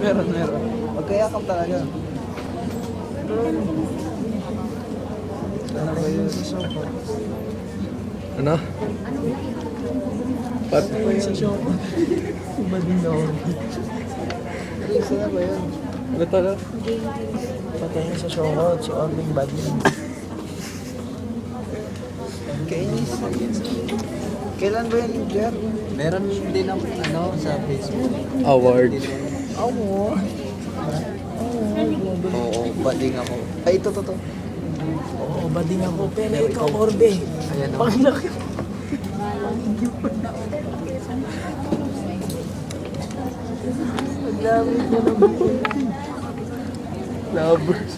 Meron, meron. Magkayakap talaga. Ano ba yun? Ano? Pat? Sa shop. Iba din daw. Na ba yun? Ano tala? Patay niya sa showroom, si Orling Badin. Kainis. Kailan ba yun, Jer? Meron din ang ano sa Facebook. Award. Ako. Oo, bading ako. Ay, ito, ito, ito. Oo, bading ako. Pero ikaw, Orbe. Ayan o. Pag laki. Ang dami ko na Lovers.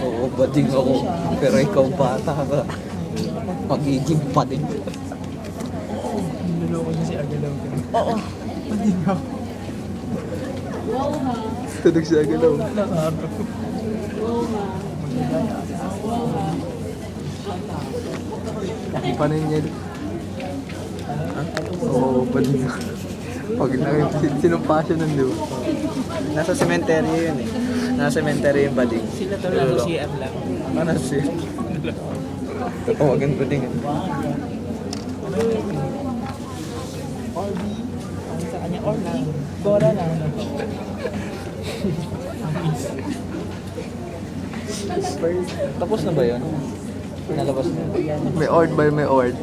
Oo, bading ako. Pero ikaw bata ka. Magiging pa din. Niloloko niya si Agalaw. Oo. Tunog siya galaw. Nakaharap. Paano yun yan? Oo, bading ako. Pag nakita, sinong passion nun, di ba? Nasa cemetery yun eh. Nasa cemetery yung bading. Sila to lang sa CR lang. Ano siya? Tawagan bading. Ang sa kanya, Orbe. Bora na. Tapos na ba yun? Nalabas na. May ord ba may ord?